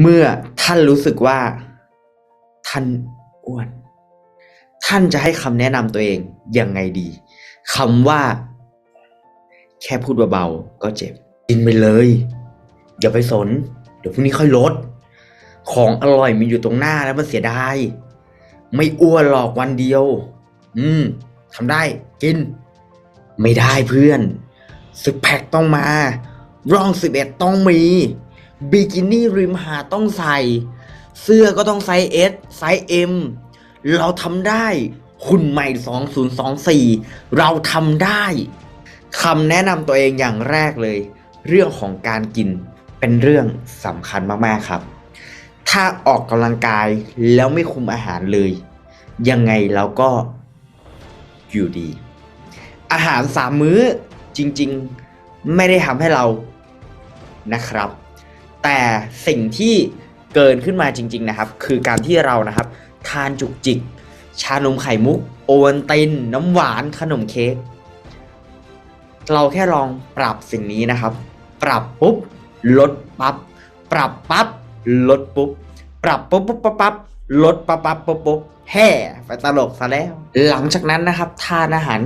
เมื่อท่านรู้สึกว่า ท่านอ้วน ท่านจะให้คำแนะนำตัวเองยังไงดีคำว่า แค่พูดเบาๆก็เจ็บ กินไปเลย อย่าไปสน เดี๋ยวพรุ่งนี้ค่อยลด ของอร่อยมีอยู่ตรงหน้าแล้วมันเสียดาย ไม่อ้วนหรอกวันเดียว อืมทำได้กิน ไม่ได้เพื่อนสิบแพคต้องมา ร่องสิบเอ็ดต้องมี บิกินี่ริมหาดต้องใส่ เสื้อก็ต้องไซส์ S ไซส์ M เราทำได้หุ่นใหม่ 2024 เราทำได้คำแนะนำตัวเองอย่างแรกเลย เรื่องของการกินเป็นเรื่องสำคัญมาก ๆ ครับ ถ้าออกกำลังกายแล้วไม่คุมอาหารเลย ยังไงเราก็อยู่ดี อาหารสามมื้อจริง ๆ ไม่ได้ทำให้เรานะครับ แต่สิ่งที่เกินขึ้นมาจริง ๆนะครับ คือการที่เรานะครับ ทานจุกจิก ชานมไข่มุก โอวัลติน น้ำหวานขนมเค้กเราแค่ลองปรับสิ่งนี้นะครับ ปรับปุ๊บ ลดปั๊บปรับปั๊บลดปุ๊บ ปรับปุ๊บปุ๊บปั๊บปั๊บลดปั๊บปั๊บปุ๊บปุ๊บแห่ไปตลกซะแล้ว หลังจากนั้นนะครับทานอาหาร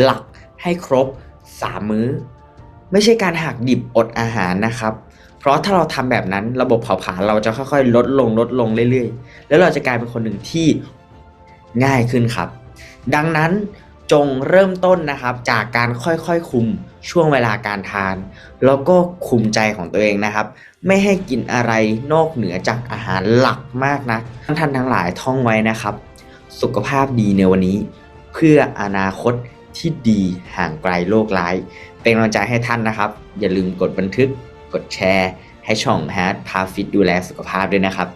หลักให้ครบ 3 มื้อ ไม่ใช่การหักดิบอดอาหารนะครับ เพราะถ้าเราทำแบบนั้นระบบเผาผลาญเราจะค่อยๆ ลดลงลดลงเรื่อยๆ แล้วเราจะกลายเป็นคนหนึ่งที่ง่ายขึ้นครับ ดังนั้นจงเริ่มต้นนะครับจากการค่อยๆคุมช่วงเวลาการทาน แล้วก็คุมใจของตัวเองนะครับ ไม่ให้กินอะไรนอกเหนือจากอาหารหลักมากนะท่านทั้งหลายท่องไว้นะครับ สุขภาพดีในวันนี้ เพื่ออนาคต ที่ดีห่างไกลโรคร้าย เป็นกำลังใจให้ท่านนะครับ อย่าลืมกดบันทึก กดแชร์ ให้ช่องแฮทพาฟิตดูแลสุขภาพด้วยนะครับ